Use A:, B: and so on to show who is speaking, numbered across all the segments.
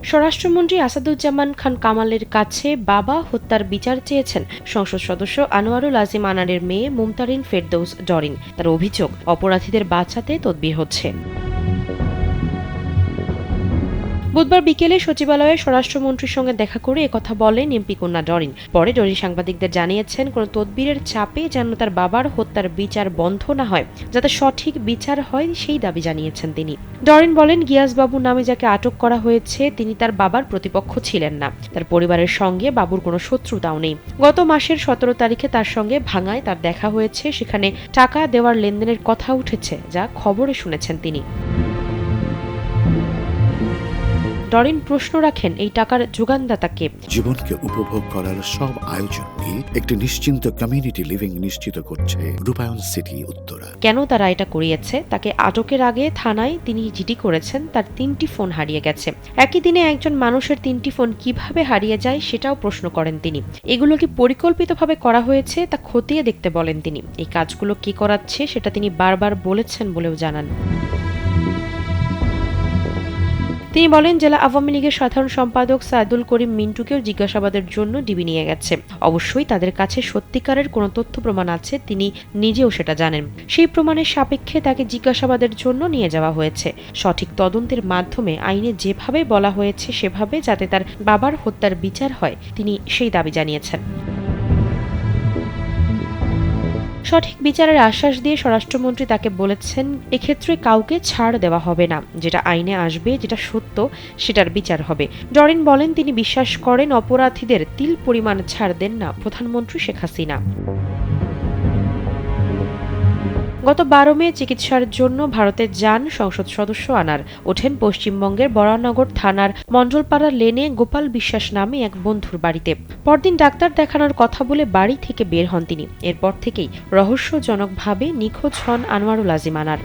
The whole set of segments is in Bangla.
A: স্বরাষ্ট্রমন্ত্রী আসাদুজ্জামান খান কামালের কাছে বাবা হত্যার বিচার চেয়েছেন। সংসদ সদস্য আনোয়ারুল আজিম আনারের মেয়ে মুমতারিন ফেরদৌস ডরিন। তার অভিযোগ, অপরাধীদের বাঁচাতে তদবির হচ্ছে। বুধবার বিকেলে সচিবালয়ে স্বরাষ্ট্রমন্ত্রীর সঙ্গে দেখা করে একথা বলেন এমপি কন্যা ডরিন। পরে ডরিন সাংবাদিকদের জানিয়েছেন, কোনো তদবিরের চাপে যেন তার বাবার হত্যার বিচার বন্ধ না হয়, যাতে সঠিক বিচার হয় সেই দাবি জানিয়েছেন তিনি। ডরিন বলেন গিয়াসবাবু নামে যাকে আটক করা হয়েছে, তিনি তার বাবার প্রতিপক্ষ ছিলেন না। তার পরিবারের সঙ্গে বাবুর কোনো শত্রুতাও নেই। গত মাসের সতেরো তারিখে তার সঙ্গে ভাঙায় তার দেখা হয়েছে, সেখানে টাকা দেওয়ার লেনদেনের কথা উঠেছে, যা খবরে শুনেছেন তিনি। ডরিন প্রশ্ন রাখেন এই টাকার যোগানদাতাকে।
B: জীবনকে উপভোগ করার সব আয়োজন একটি নিশ্চিন্ত কমিউনিটি লিভিং নিশ্চিত করছে রূপায়ণ সিটি উত্তরা।
A: কেন তারা এটা করিয়েছে? তাকে আটকের আগে থানায় তিনি জিডি করেছেন তার তিনটি ফোন হারিয়ে গেছে। একই দিনে একজন মানুষের তিনটি ফোন কীভাবে হারিয়ে যায় সেটাও প্রশ্ন করেন তিনি। এগুলো কি পরিকল্পিতভাবে করা হয়েছে তা খতিয়ে দেখতে বলেন তিনি। এই কাজগুলো কি করাচ্ছে সেটা তিনি বারবার বলেছেন বলেও জানান। তিনি বলেন, জেলা আওয়ামী লীগের সাধারণ সম্পাদক সাইদুল করিম মিন্টুকেও জিজ্ঞাসাবাদের জন্য ডিবি নিয়ে গেছে। অবশ্যই তাদের কাছে সত্যিকারের কোনো তথ্য প্রমাণ আছে, তিনি নিজেও সেটা জানেন। সেই প্রমাণের সাপেক্ষে তাকে জিজ্ঞাসাবাদের জন্য নিয়ে যাওয়া হয়েছে। সঠিক তদন্তের মাধ্যমে আইনে যেভাবে বলা হয়েছে, সেভাবে যাতে তার বাবার হত্যার বিচার হয়, তিনি সেই দাবি জানিয়েছেন। সঠিক বিচারের আশ্বাস দিয়ে স্বরাষ্ট্রমন্ত্রী তাকে বলেছেন, এক্ষেত্রে কাউকে ছাড় দেওয়া হবে না। যেটা আইনে আসবে, যেটা সত্য, সেটার বিচার হবে। ডরিন বলেন, তিনি বিশ্বাস করেন, অপরাধীদের তিল পরিমাণ ছাড় দেন না। প্রধানমন্ত্রী শেখ হাসিনা। গত বারো মে চিকিৎসার জন্য ভারতে যান সংসদ সদস্য আনার। ওঠেন পশ্চিমবঙ্গের বরানগর থানার মণ্ডলপাড়া লেনে গোপাল বিশ্বাস নামে এক বন্ধুর বাড়িতে। পরদিন ডাক্তার দেখানোর কথা বলে বাড়ি থেকে বের হন তিনি। এরপর থেকেই রহস্যজনকভাবে নিখোঁজ হন আনোয়ারুল আজিম আনার।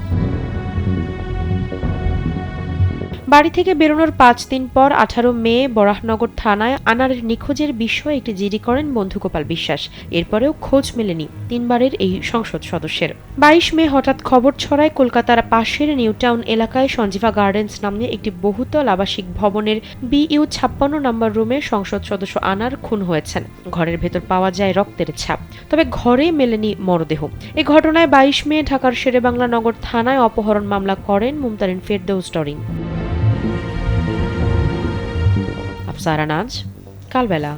A: বাড়ি থেকে বেরোনোর পাঁচ দিন পর আঠারো মে বরাহনগর থানায় আনারের নিখোঁজের বিষয়ে একটি জিডি করেন বন্ধু গোপাল বিশ্বাস। এরপরেও খোঁজ মেলেনি তিনবারের এই সংসদ সদস্যের। বাইশ মে হঠাৎ খবর ছড়ায় কলকাতার পাশের নিউটাউন এলাকায় সঞ্জীভা গার্ডেন্স নামে একটি বহুতল আবাসিক ভবনের বিইউ ছাপ্পান্ন নম্বর রুমে সংসদ সদস্য আনার খুন হয়েছেন। ঘরের ভেতর পাওয়া যায় রক্তের ছাপ। তবে ঘরে মেলেনি মরদেহ। এ ঘটনায় বাইশ মে ঢাকার শেরেবাংলা নগর থানায় অপহরণ মামলা করেন মুমতারিন ফেরদৌস ডরিন আফসারা নাজ কালবেলা